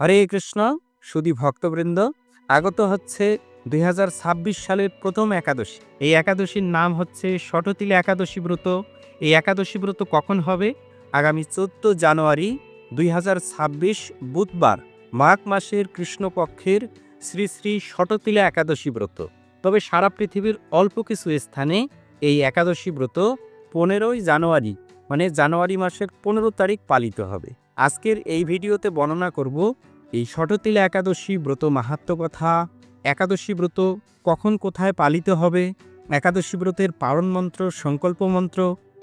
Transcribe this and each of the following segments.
হরে কৃষ্ণ সুদী ভক্তবৃন্দ, আগত হচ্ছে দুই হাজার ছাব্বিশ সালের প্রথম একাদশী। এই একাদশীর নাম হচ্ছে শটতিল একাদশী ব্রত। এই একাদশী ব্রত কখন হবে? আগামী চোদ্দ জানুয়ারি দুই হাজার ছাব্বিশ বুধবার, মাঘ মাসের কৃষ্ণপক্ষের শ্রী শ্রী শটতিলা একাদশী ব্রত। তবে সারা পৃথিবীর অল্প কিছু স্থানে এই একাদশী ব্রত পনেরোই জানুয়ারি মানে জানুয়ারি মাসের পনেরো তারিখ পালিত হবে। আজকের এই ভিডিওতে বর্ণনা করব এই শটতিলা একাদশী ব্রত মাহাত্ম কথা। একাদশী ব্রত কখন কোথায় পালিত হবে? একাদশী ব্রতের পারণ মন্ত্র, সংকল্প মন্ত্র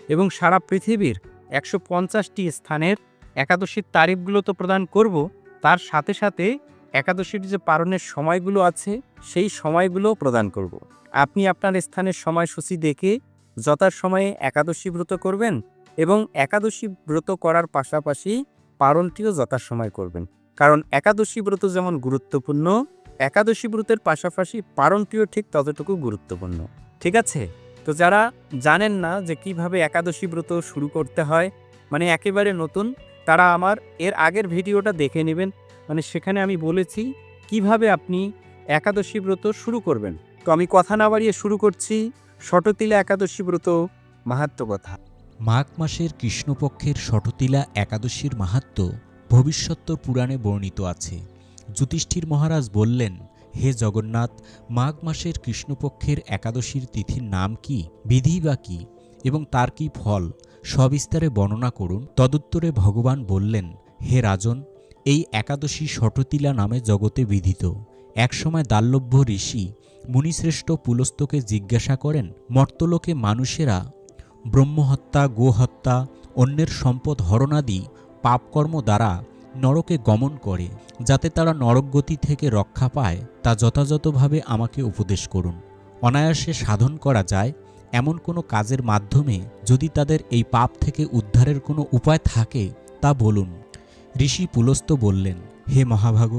এবং সারা পৃথিবীর একশো পঞ্চাশটি স্থানের একাদশীর তারিখগুলো তো প্রদান করব। তার সাথে সাথে একাদশীর যে পালনের সময়গুলো আছে, সেই সময়গুলো প্রদান করব। আপনি আপনার স্থানের সময়সূচি দেখে যথার সময়ে একাদশী ব্রত করবেন এবং একাদশী ব্রত করার পাশাপাশি পারণটিও যথাসময় করবেন। কারণ একাদশী ব্রত যেমন গুরুত্বপূর্ণ, একাদশী ব্রতের পাশাপাশি পারণটিও ঠিক ততটুকু গুরুত্বপূর্ণ। ঠিক আছে? তো যারা জানেন না যে কীভাবে একাদশী ব্রত শুরু করতে হয় মানে একেবারে নতুন, তারা আমার এর আগের ভিডিওটা দেখে নেবেন। মানে সেখানে আমি বলেছি কীভাবে আপনি একাদশী ব্রত শুরু করবেন। তো আমি কথা না বাড়িয়ে শুরু করছি। শটতিলা একাদশী ব্রত মাহাত্ম কথা। মাঘ মাসের কৃষ্ণপক্ষের শটতিলা একাদশীর মাহাত্ম্য ভবিষ্যত্তর পুরাণে বর্ণিত আছে। যুধিষ্ঠির মহারাজ বললেন, হে জগন্নাথ, মাঘ মাসের কৃষ্ণপক্ষের একাদশীর তিথির নাম কি, বিধি বা কি, এবং তার কি ফল, সবিস্তারে বর্ণনা করুন। তদুত্তরে ভগবান বললেন, হে রাজন, এই একাদশী শটতিলা নামে জগতে বিধিত। একসময় দাল্লভ্য ঋষি মুনিশ্রেষ্ঠ পুলস্তকে জিজ্ঞাসা করেন, মর্তলোকে মানুষেরা ব্রহ্মহত্যা, গোহত্যা, অন্যের সম্পদ হরণাদি পাপকর্ম দ্বারা নরকে গমন করে, যাতে তারা নরকগতি থেকে রক্ষা পায়, তা যথাযথভাবে আমাকে উপদেশ করুন। অনায়াসে সাধন করা যায়, এমন কোনো কাজের মাধ্যমে যদি তাদের এই পাপ থেকে উদ্ধারের কোনো উপায় থাকে, তা বলুন। ঋষি পুলস্ত বললেন, হে মহাভাগ,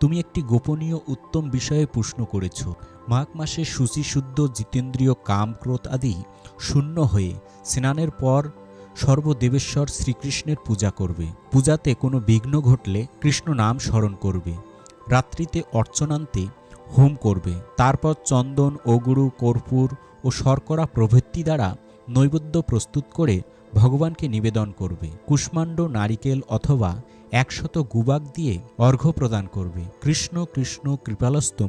তুমি একটি গোপনীয় উত্তম বিষয়ে প্রশ্ন করেছ। মাঘ মাসে শুচিশুদ্ধ জিতেন্দ্রীয় কাম ক্রোধ আদি শূন্য হয়ে স্নানের পর সর্বদেবেশ্বর শ্রীকৃষ্ণের পূজা করবে। পূজাতে কোনো বিঘ্ন ঘটলে কৃষ্ণ নাম স্মরণ করবে। রাত্রিতে অর্চনান্তে হোম করবে। তারপর চন্দন, অগুরু, কর্পূর ও শর্করা প্রভৃতি দ্বারা নৈবেদ্য প্রস্তুত করে ভগবানকে নিবেদন করবে। কুষ্মাণ্ড, নারিকেল অথবা একশত গুবাক দিয়ে অর্ঘ্য প্রদান করবে। কৃষ্ণ কৃষ্ণ, কৃপালস্তম,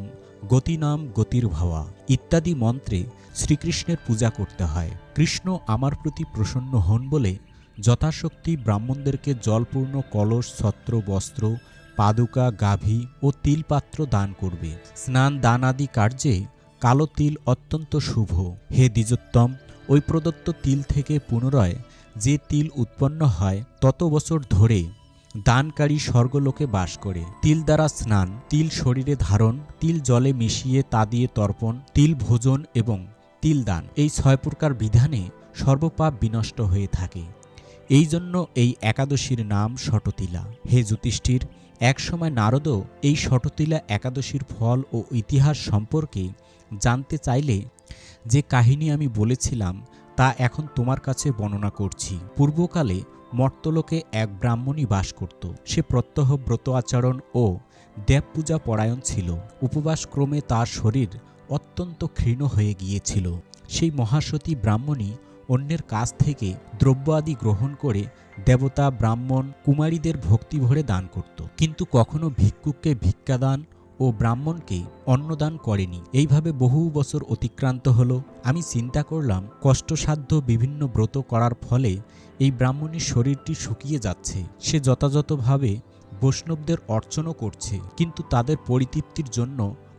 গতিনাম গতির ভাবা ইত্যাদি মন্ত্রে শ্রীকৃষ্ণের পূজা করতে হয়। কৃষ্ণ আমার প্রতি প্রসন্ন হন বলে যথাশক্তি ব্রাহ্মণদেরকে জলপূর্ণ কলস, ছত্র, বস্ত্র, পাদুকা, গাভী ও তিলপাত্র দান করবে। স্নান দান আদি কার্যে কালো তিল অত্যন্ত শুভ। হে দ্বিজোত্তম, ওই প্রদত্ত তিল থেকে পুনরায় যে তিল উৎপন্ন হয় তত বছর ধরে দানকারী স্বর্গলোকে বাস করে। তিল দ্বারা স্নান, তিল শরীরে ধারণ, তিল জলে মিশিয়ে তা দিয়ে তর্পণ, তিল ভোজন এবং তিল দান এই ছয় প্রকার বিধানে সর্বপাপ বিনষ্ট হয়ে থাকে। এই জন্য এই একাদশীর নাম শটতিলা। হে যুধিষ্ঠির একসময় নারদও এই শটতিলা একাদশীর ফল ও ইতিহাস সম্পর্কে জানতে চাইলে যে কাহিনী আমি বলেছিলাম তা এখন তোমার কাছে বর্ণনা করছি। পূর্বকালে মর্তলোকে এক ব্রাহ্মণী বাস করত। সে প্রত্যহ ব্রত আচরণ ও দেবপূজা পরায়ণ ছিল। উপবাসক্রমে তার শরীর অত্যন্ত ক্ষীণ হয়ে গিয়েছিল। সেই মহাসতী ব্রাহ্মণী অন্যের কাছ থেকে দ্রব্য আদি গ্রহণ করে দেবতা, ব্রাহ্মণ, কুমারীদের ভক্তি ভরে দান করত। কিন্তু কখনো ভিক্ষুককে ভিক্ষাদান ও ব্রাহ্মণকে অন্নদান করেনি। এইভাবে বহু বছর অতিক্রান্ত হলো। আমি চিন্তা করলাম, কষ্টসাধ্য বিভিন্ন ব্রত করার ফলে এই ব্রাহ্মণীর শরীরটি শুকিয়ে যাচ্ছে। সে যথাযথভাবে বৈষ্ণবদের অর্চনও করছে। কিন্তু তাদের পরিতৃপ্তির জন্য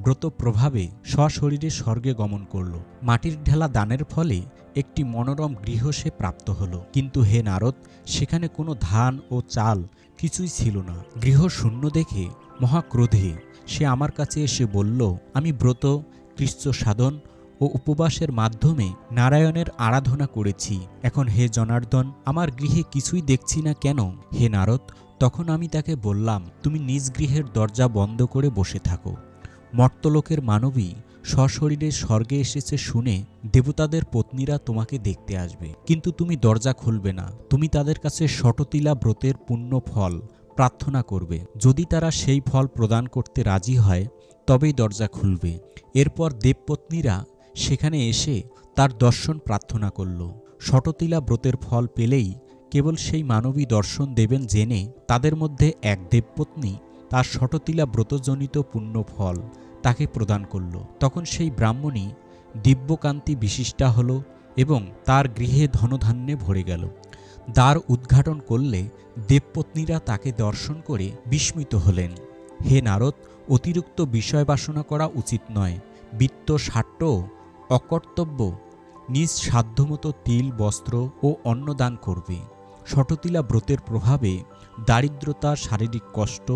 ব্রত প্রভাবে সশরীরে স্বর্গে গমন করল। মাটির ঢেলা দানের ফলে একটি মনোরম গৃহ সে প্রাপ্ত হলো। কিন্তু হে নারদ, সেখানে কোনো ধান ও চাল কিছুই ছিল না। গৃহ শূন্য দেখে মহাক্রোধে সে আমার কাছে এসে বলল, আমি ব্রত কৃচ্ছ সাধন ও উপবাসের মাধ্যমে নারায়ণের আরাধনা করেছি। এখন হে জনার্দন, আমার গৃহে কিছুই দেখছি না কেন? হে নারদ, তখন আমি তাকে বললাম, তুমি নিজ গৃহের দরজা বন্ধ করে বসে থাকো। মর্তলোকের মানবী সশরীরে স্বর্গে এসেছে শুনে দেবতাদের পত্নীরা তোমাকে দেখতে আসবে। কিন্তু তুমি দরজা খুলবে না। তুমি তাদের কাছে শটতিলা ব্রতের পুণ্য ফল প্রার্থনা করবে। যদি তারা সেই ফল প্রদান করতে রাজি হয়, তবেই দরজা খুলবে। এরপর দেবপত্নীরা সেখানে এসে তার দর্শন প্রার্থনা করল। শটতিলা ব্রতের ফল পেলেই কেবল সেই মানবী দর্শন দেবেন জেনে তাদের মধ্যে এক দেবপত্নী তার শটতিলা ব্রতজনিত পুণ্য ফল তাকে প্রদান করল। তখন সেই ব্রাহ্মণী দিব্যকান্তি বিশিষ্টা হল এবং তার গৃহে ধনধান্যে ভরে গেল। দ্বার উদ্ঘাটন করলে দেবপত্নীরা তাকে দর্শন করে বিস্মিত হলেন। হে নারদ, অতিরিক্ত বিষয় বাসনা করা উচিত নয়। বিত্ত সাট্য, অকর্তব্য, নিজ সাধ্যমতো তিল, বস্ত্র ও অন্নদান করবে। শটতিলা ব্রতের প্রভাবে দারিদ্রতা, শারীরিক কষ্ট,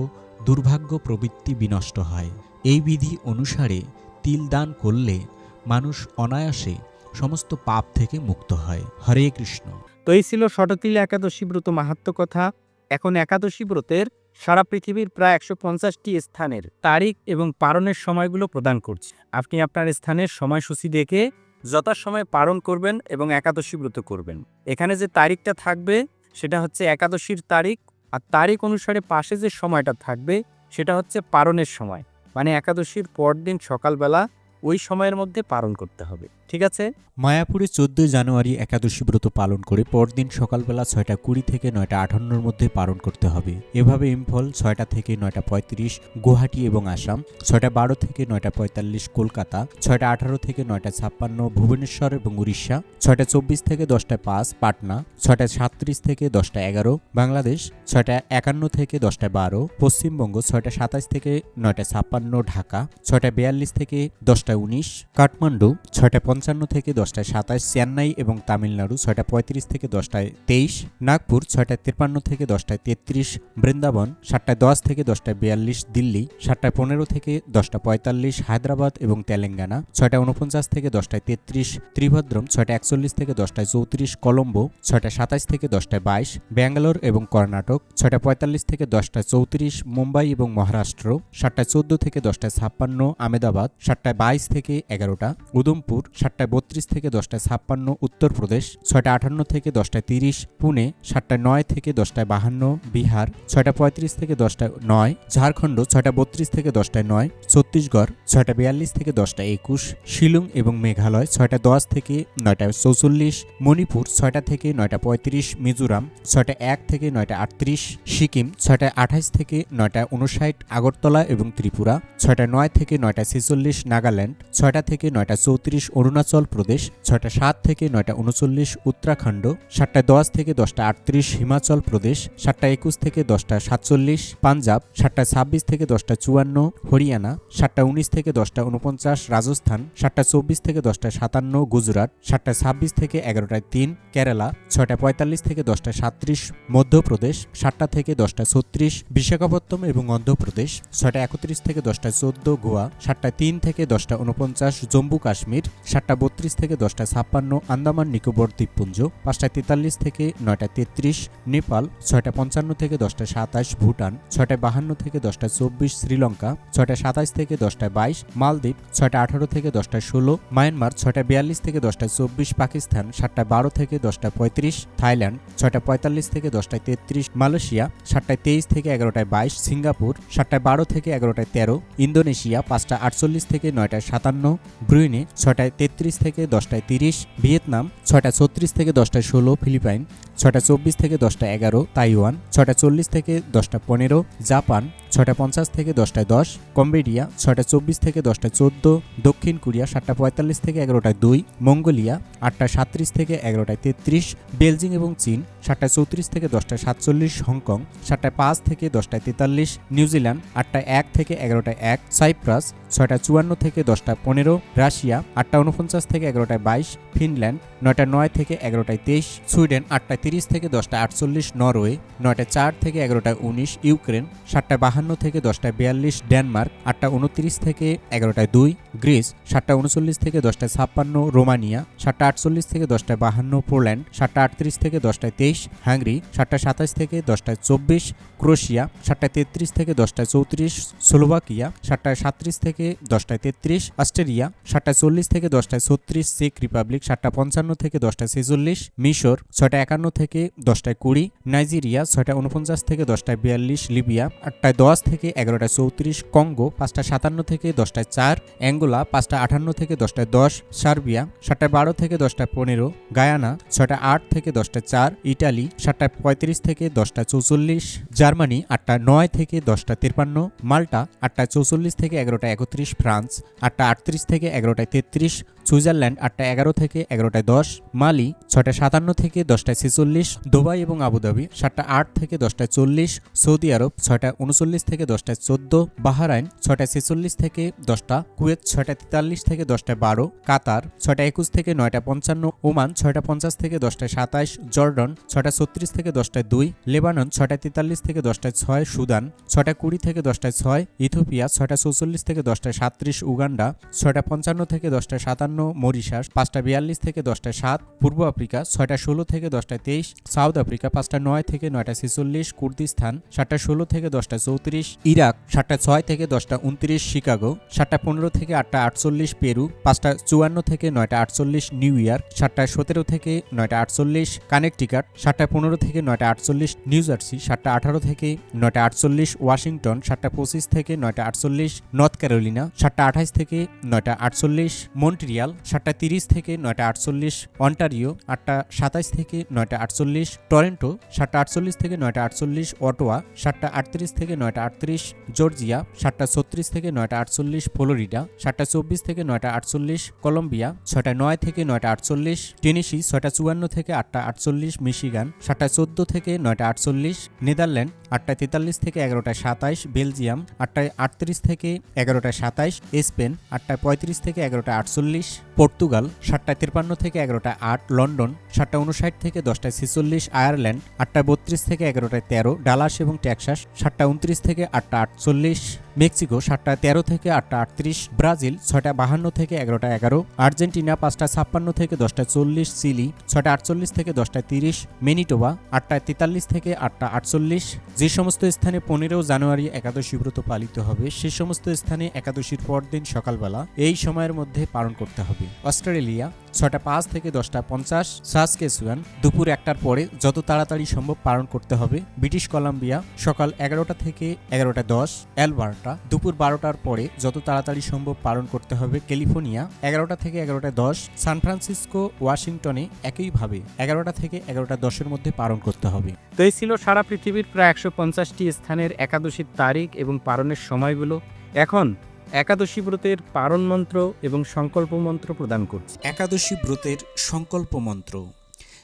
দুর্ভাগ্য প্রবৃত্তি বিনষ্ট হয়। এই বিধি অনুসারে তিল দান করলে মানুষ অনায়াসে সমস্ত পাপ থেকে মুক্ত হয়। হরে কৃষ্ণ। তো এই ছিল শটতিলা একাদশী ব্রত মাহাত্ম কথা। এখন একাদশী ব্রতের সারা পৃথিবীর প্রায় একশো পঞ্চাশটি স্থানের তারিখ এবং পারণের সময়গুলো প্রদান করছে। আপনি আপনার স্থানের সময়সূচি দেখে যথাসময়ে পালন করবেন এবং একাদশী ব্রত করবেন। এখানে যে তারিখটা থাকবে, সেটা হচ্ছে একাদশীর তারিখ। আর তারিখ অনুসারে পাশে যে সময়টা থাকবে, সেটা হচ্ছে পারণের সময়। মানে একাদশীর পরদিন সকালবেলা ওই সময়ের মধ্যে পালন করতে হবে। ঠিক আছে? মায়াপুরে চোদ্দই জানুয়ারি একাদশী ব্রত পালন করে পরদিন সকালবেলা ছয়টা কুড়ি থেকে নয়টা আটান্নর মধ্যে পালন করতে হবে। এভাবে ইম্ফল ছয়টা থেকে নয়টা পঁয়ত্রিশ, গুয়াহাটি এবং আসাম, ছয়টা বারো থেকে নয়টা পঁয়তাল্লিশ কলকাতা, ছয়টা আঠারো থেকে নয়টা ছাপ্পান্ন ভুবনেশ্বর এবং উড়িষ্যা, ছয়টা চব্বিশ থেকে দশটা পাঁচ পাটনা, ছয়টা সাতত্রিশ থেকে দশটা এগারো বাংলাদেশ, ছয়টা একান্ন থেকে দশটা বারো পশ্চিমবঙ্গ, ছয়টা সাতাশ থেকে নয়টা ছাপ্পান্ন ঢাকা, ছয়টা বিয়াল্লিশ থেকে দশটা উনিশ কাঠমান্ডু, ছয়টা পঞ্চান্ন থেকে দশটায় সাতাশ চেন্নাই এবং তামিলনাড়ু ছয়টা পঁয়ত্রিশ থেকে দশটায় তেইশ নাগপুর ছয়টায় তিপ্পান্ন থেকে দশটায় তেত্রিশ বৃন্দাবন সাতটায় দশ থেকে দশটায় বিয়াল্লিশ দিল্লি সাতটায় পনেরো থেকে দশটা পঁয়তাল্লিশ হায়দ্রাবাদ এবং তেলেঙ্গানা ছয়টা উনপঞ্চাশ থেকে দশটায় তেত্রিশ ত্রিভদ্রম ছয়টা একচল্লিশ থেকে দশটায় চৌত্রিশ কলম্বো ছয়টা সাতাশ থেকে দশটায় বাইশ ব্যাঙ্গালোর এবং কর্ণাটক ছয়টা পঁয়তাল্লিশ থেকে দশটায় চৌত্রিশ মুম্বাই এবং মহারাষ্ট্র সাতটায় চোদ্দ থেকে দশটায় ছাপ্পান্ন আমেদাবাদ সাতটায় বাইশ থেকে এগারোটা উদমপুর সাতটায় বত্রিশ থেকে দশটায় ছাপ্পান্ন, উত্তরপ্রদেশ ছয়টা আটান্ন থেকে দশটায় তিরিশ, পুনে সাতটায় নয় থেকে দশটায় বাহান্ন, বিহার ছয়টা পঁয়ত্রিশ থেকে দশটায় নয়, ঝাড়খণ্ড ছয়টা বত্রিশ থেকে দশটায় নয়, ছত্তিশগড় ছয়টা বিয়াল্লিশ থেকে দশটা একুশ, শিলং এবং মেঘালয় ছয়টা দশ থেকে নয়টা চৌচল্লিশ, মণিপুর ছয়টা থেকে নয়টা পঁয়ত্রিশ, মিজোরাম ছয়টা এক থেকে নয়টা আটত্রিশ, সিকিম ছয়টা আঠাইশ থেকে নয়টা উনষাট আগরতলা এবং ত্রিপুরা ছয়টা নয় থেকে নয়টা ছেচল্লিশ, নাগাল্যান্ড ছয়টা থেকে নয়টা চৌত্রিশ, অরুণাচল প্রদেশ, ছয়টা সাত থেকে নয়টা উনচল্লিশ উত্তরাখণ্ড, সাতটা দশ থেকে দশটা আটত্রিশ হিমাচল প্রদেশ, সাতটা একুশ থেকে দশটা সাতচল্লিশ পাঞ্জাব, সাতটা ছাব্বিশ থেকে দশটা চুয়ান্ন হরিয়ানা, সাতটা উনিশ থেকে দশটা উনপঞ্চাশ রাজস্থান, সাতটা চব্বিশ থেকে দশটা সাতান্ন গুজরাট, সাতটা ছাব্বিশ থেকে এগারোটায় তিন কেরালা, ছয়টা পঁয়তাল্লিশ থেকে দশটা সাতত্রিশ মধ্যপ্রদেশ, সাতটা থেকে দশটা ছত্রিশ বিশাখাপত্তম এবং অন্ধ্রপ্রদেশ, ছয়টা একত্রিশ থেকে দশটা চোদ্দ গোয়া, সাতটা তিন থেকে দশটা উনপঞ্চাশ জম্মু কাশ্মীর, সাতটা বত্রিশ থেকে দশটা ছাপ্পান্ন, আন্দামান, নিকোবর, দ্বীপপুঞ্জ, পাঁচটা তেতাল্লিশ থেকে নয়টা তেত্রিশ, নেপাল, ছয়টা পঞ্চান্ন থেকে দশটা সাতাশ, ভুটান, ছয়টা বাহান্ন থেকে দশটা চব্বিশ, শ্রীলঙ্কা, ছয়টা সাতাশ থেকে দশটা বাইশ, মালদ্বীপ, ছয়টা আঠারো থেকে দশটা ষোলো, মায়ানমার, ছয়টা বিয়াল্লিশ থেকে দশটা চব্বিশ, পাকিস্তান, সাতটা বারো থেকে দশটা পঁয়ত্রিশ, থাইল্যান্ড, ছয়টা পঁয়তাল্লিশ থেকে দশটায় তেত্রিশ, মালয়েশিয়া সাতটায় তেইশ থেকে এগারোটায় বাইশ, সিঙ্গাপুর সাতটায় বারো থেকে এগারোটায় তেরো, ইন্দোনেশিয়া, পাঁচটা আটচল্লিশ থেকে নয়টায় সাতান্ন, ব্রুইনে, ছয়টায় তেত্রিশ থেকে দশটায় তিরিশ ভিয়েতনাম ছয়টা ছত্রিশ থেকে দশটায় ষোলো ফিলিপাইন ছয়টা চব্বিশ থেকে দশটা এগারো তাইওয়ান ছটা চল্লিশ থেকে দশটা পনেরো জাপান ছটা পঞ্চাশ থেকে দশটায় দশ কম্বোডিয়া, ছয়টা চব্বিশ থেকে দশটা চোদ্দ দক্ষিণ কোরিয়া, সাতটা পঁয়তাল্লিশ থেকে এগারোটায় দুই মঙ্গোলিয়া, আটটা সাতত্রিশ থেকে এগারোটায় তেত্রিশ বেলজিং এবং চীন, সাতটা চৌত্রিশ থেকে দশটায় সাতচল্লিশ হংকং সাতটায় পাঁচ থেকে দশটায় তেতাল্লিশ নিউজিল্যান্ড, আটটা এক থেকে এগারোটায় এক সাইপ্রাস, ছয়টা চুয়ান্ন থেকে দশটা পনেরো রাশিয়া, আটটা উনপঞ্চাশ থেকে এগারোটায় বাইশ ফিনল্যান্ড, নয়টা নয় থেকে এগারোটায় তেইশ সুইডেন, আটটায় তিরিশ থেকে দশটা আটচল্লিশ নরওয়ে, নয়টা চার থেকে এগারোটা উনিশ ইউক্রেন, সাতটা বাহান্ন থেকে দশটা বিয়াল্লিশ ডেনমার্ক, আটটা উনত্রিশ থেকে এগারোটায় দুই গ্রিস সাতটা উনচল্লিশ থেকে দশটায় ছাপ্পান্ন রোমানিয়া সাতটা আটচল্লিশ থেকে দশটায় বাহান্ন পোল্যান্ড সাতটা আটত্রিশ থেকে দশটায় তেইশ হাঙ্গরি সাতটা সাতাশ থেকে দশটায় চব্বিশ ক্রোশিয়া সাতটায় তেত্রিশ থেকে দশটায় চৌত্রিশ স্লোভাকিয়া সাতটায় সাতত্রিশ থেকে দশটায় তেত্রিশ অস্ট্রেলিয়া সাতটায় চল্লিশ থেকে দশটায় ছত্রিশ চেক রিপাবলিক সাতটা পঞ্চান্ন থেকে দশটায় ছেচল্লিশ মিশর ছয়টা একান্ন থেকে দশটায় কুড়ি নাইজেরিয়া ছয়টা উনপঞ্চাশ থেকে দশটায় বিয়াল্লিশ লিবিয়া আটটায় দশ থেকে এগারোটায় চৌত্রিশ কঙ্গো পাঁচটা সাতান্ন থেকে দশটায় চার অ্যাঙ্গোলা পাঁচটা আটান্ন থেকে দশটায় দশ, সার্বিয়া সাতটায় বারো থেকে দশটায় পনেরো, গায়ানা ছয়টা আট থেকে দশটা চার, ইটালি সাতটায় পঁয়ত্রিশ থেকে দশটা চৌচল্লিশ, জার্মানি আটটা নয় থেকে দশটা তিপ্পান্ন মাল্টা আটটায় চৌচল্লিশ থেকে এগারোটা একত্রিশ, ফ্রান্স আটটা আটত্রিশ থেকে এগারোটায় তেত্রিশ, সুইজারল্যান্ড আটটা এগারো থেকে এগারোটায় দশ, মালি ছয়টা সাতান্ন থেকে দশটায় ছেচল্লিশ, দুবাই এবং আবুধাবি সাতটা আট থেকে দশটায় চল্লিশ, সৌদি আরব ছয়টা উনচল্লিশ থেকে দশটায় চোদ্দ, বাহারাইন ছয়টায় ছেচল্লিশ থেকে দশটা, কুয়েত ছয়টা তেতাল্লিশ থেকে দশটায় বারো কাতার ছয়টা একুশ থেকে নয়টা পঞ্চান্ন ওমান ছয়টা পঞ্চাশ থেকে দশটায় সাতাশ জর্ডন ছয়টা ছত্রিশ থেকে দশটায় দুই লেবানন ছয়টা তেতাল্লিশ থেকে দশটায় ছয় সুদান ছয়টা কুড়ি থেকে দশটায় ছয় ইথোপিয়া ছয়টা চৌচল্লিশ থেকে দশটায় সাতত্রিশ উগান্ডা ছয়টা পঞ্চান্ন থেকে দশটায় সাতান্ন মরিশাস পাঁচটা বিয়াল্লিশ থেকে দশটায় সাত পূর্ব আফ্রিকা ছয়টা ষোলো থেকে দশটায় তেইশ সাউথ আফ্রিকা পাঁচটা নয় থেকে নয়টা ছেচল্লিশ কুর্দিস্তান সাতটা ষোলো থেকে দশটা চৌত্রিশ ইরাক সাতটা ছয় থেকে দশটা উনত্রিশ শিকাগো সাতটা পনেরো থেকে আটটা আটচল্লিশ পেরু পাঁচটা চুয়ান্ন থেকে নয়টা আটচল্লিশ নিউ ইয়র্ক সাতটা সতেরো থেকে নয়টা আটচল্লিশ কানেকটিকাট সাতটা পনেরো থেকে নয়টা আটচল্লিশ নিউ জার্সি সাতটা আঠারো থেকে নয়টা আটচল্লিশ ওয়াশিংটন সাতটা পঁচিশ থেকে নয়টা আটচল্লিশ নর্থ ক্যারোলিনা সাতটা আঠাইশ থেকে নয়টা আটচল্লিশ মন্ট্রিয়াল সাতটা তিরিশ থেকে নয়টা আটচল্লিশ অন্টারিও আটটা সাতাইশ থেকে নয়টা আটচল্লিশ টরেন্টো সাতটা আটচল্লিশ থেকে নয়টা আটচল্লিশ অটোয়া সাতটা আটত্রিশ থেকে নয়টা আটত্রিশ জর্জিয়া সাতটা ছত্রিশ থেকে নয়টা আটচল্লিশ ফ্লোরিডা সাতটা চব্বিশ থেকে নয়টা আটচল্লিশ, কলম্বিয়া ছয়টা নয় থেকে নয়টা আটচল্লিশ, টেনিসি ছয়টা চুয়ান্ন থেকে আটটা আটচল্লিশ, মিশিগান সাতটা চোদ্দ থেকে নয়টা আটচল্লিশ, নেদারল্যান্ড আটটা তেতাল্লিশ থেকে এগারোটা সাতাইশ, বেলজিয়াম আটটায় আটত্রিশ থেকে এগারোটায় সাতাইশ, স্পেন আটটায় পঁয়ত্রিশ থেকে এগারোটা আটচল্লিশ, পর্তুগাল সাতটায় তিপ্পান্ন থেকে এগারোটা আট, লন্ডন সাতটা উনষাট থেকে দশটায় ছেচল্লিশ, আয়ারল্যান্ড আটটা বত্রিশ থেকে এগারোটায় তেরো, ডালাস এবং টেক্সাস সাতটা উনত্রিশ থেকে আটটা আটচল্লিশ। মেক্সিকো সাতটা তেরো থেকে আটটা আটত্রিশ, ব্রাজিল ছয়টা বাহান্ন থেকে এগারোটা এগারো, আর্জেন্টিনা পাঁচটা ছাপ্পান্ন থেকে দশটা চল্লিশ, চিলি ছয়টা আটচল্লিশ থেকে দশটা তিরিশ মেনিটোবা আটটায় তেতাল্লিশ থেকে আটটা আটচল্লিশ। যে সমস্ত স্থানে পনেরো জানুয়ারি একাদশী ব্রত পালিত হবে, সে সমস্ত স্থানে একাদশীর পরদিন সকালবেলা এই সময়ের মধ্যে পালন করতে হবে। অস্ট্রেলিয়া ছয়টা পাঁচ থেকে দশটা পঞ্চাশ। সাসকেসুয়ান দুপুর একটার পরে যত তাড়াতাড়ি সম্ভব পালন করতে হবে। ব্রিটিশ কলাম্বিয়া, সকাল এগারোটা থেকে এগারোটা দশ, অ্যালবার্টা, দুপুর বারোটার পরে যত তাড়াতাড়ি সম্ভব পালন করতে হবে ক্যালিফোর্নিয়া, এগারোটা থেকে এগারোটা দশ, সান ফ্রান্সিসকো, ওয়াশিংটনে একইভাবে এগারোটা থেকে এগারোটা দশের মধ্যে পালন করতে হবে। তো এই ছিল সারা পৃথিবীর প্রায় একশো পঞ্চাশটি স্থানের একাদশীর তারিখ এবং পালনের সময়গুলো। এখন একাদশী ব্রতের পারণ মন্ত্র এবং সংকল্প মন্ত্র প্রদান করছি। একাদশী ব্রতের সংকল্প মন্ত্র।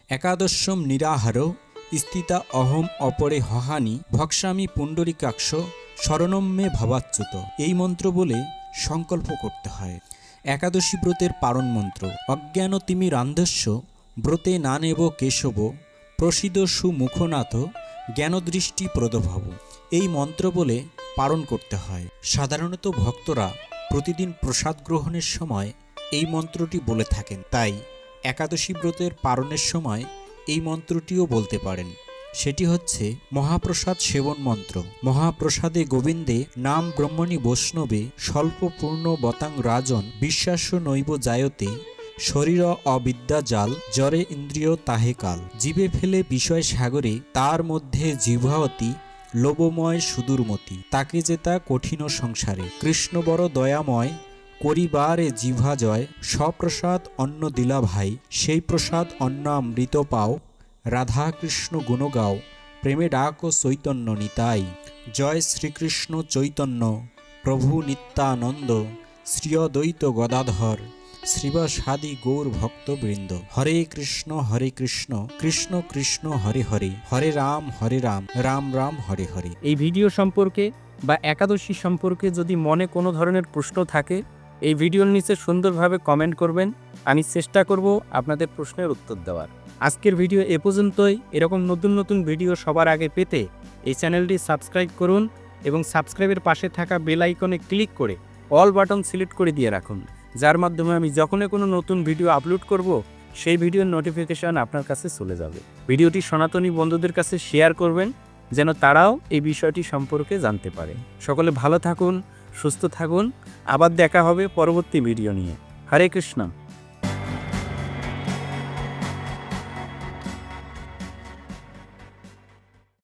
একাদশম নিরাহার, স্থিতা অহম অপরে হহানি, ভক্সামি পুণ্ডরিকাক্ষ শরণম মে ভবাচ্যুত। এই মন্ত্র বলে সংকল্প করতে হয়। একাদশী ব্রতের পারণ মন্ত্র। অজ্ঞান তিমি রান্ধস্য, ব্রতে না নেব কেশব প্রসিদ সুমুখনাথ, জ্ঞানদৃষ্টি প্রদভব। এই মন্ত্র বলে পালন করতে হয়। সাধারণত ভক্তরা প্রতিদিন প্রসাদ গ্রহণের সময় এই মন্ত্রটি বলে থাকেন। তাই একাদশী ব্রতের পালনের সময় এই মন্ত্রটিও বলতে পারেন। সেটি হচ্ছে মহাপ্রসাদ সেবন মন্ত্র। মহাপ্রসাদে গোবিন্দে নাম ব্রহ্মণী বৈষ্ণবে স্বল্প পূর্ণ বতাং রাজন বিশ্বাস্য নৈব জায়তে শরীর অবিদ্যা জাল জরে ইন্দ্রিয় তাহে কাল। জীবে ফেলে বিষয় সাগরে তার মধ্যে জিভাবতী লোভময় সুদূরমতি, তাকে জেতা কঠিন সংসারে। কৃষ্ণ বড় দয়াময়, করিবারে জিভা জয় সপ্রসাদ অন্ন দিলা ভাই, সেই প্রসাদ অন্ন অমৃত পাও। রাধা কৃষ্ণ গুণ গাও, প্রেমে ডাক ও চৈতন্য নিতাই। জয় শ্রীকৃষ্ণ চৈতন্য, প্রভু নিত্যানন্দ, শ্রীয়দ্বৈত গদাধর। শ্রীবাসাদি গৌর ভক্তবৃন্দ। হরে কৃষ্ণ হরে কৃষ্ণ কৃষ্ণ কৃষ্ণ, হরে হরে হরে রাম হরে রাম রাম রাম, হরে হরে। এই ভিডিও সম্পর্কে বা একাদশী সম্পর্কে যদি মনে কোনো ধরনের প্রশ্ন থাকে, এই ভিডিওর নিচে সুন্দরভাবে কমেন্ট করবেন। আমি চেষ্টা করব আপনাদের প্রশ্নের উত্তর দেওয়ার। আজকের ভিডিও এ পর্যন্তই। এরকম নতুন নতুন ভিডিও সবার আগে পেতে এই চ্যানেলটি সাবস্ক্রাইব করুন এবং সাবস্ক্রাইবের পাশে থাকা বেল আইকনে ক্লিক করে অল বাটন সিলেক্ট করে দিয়ে রাখুন। যার মাধ্যমে আমি যখনই কোনো নতুন ভিডিও আপলোড করব, সেই ভিডিওর নোটিফিকেশান আপনার কাছে চলে যাবে। ভিডিওটি সনাতনী বন্ধুদের কাছে শেয়ার করবেন, যেন তারাও এই বিষয়টি সম্পর্কে জানতে পারে। সকলে ভালো থাকুন, সুস্থ থাকুন। আবার দেখা হবে পরবর্তী ভিডিও নিয়ে। হরে কৃষ্ণ।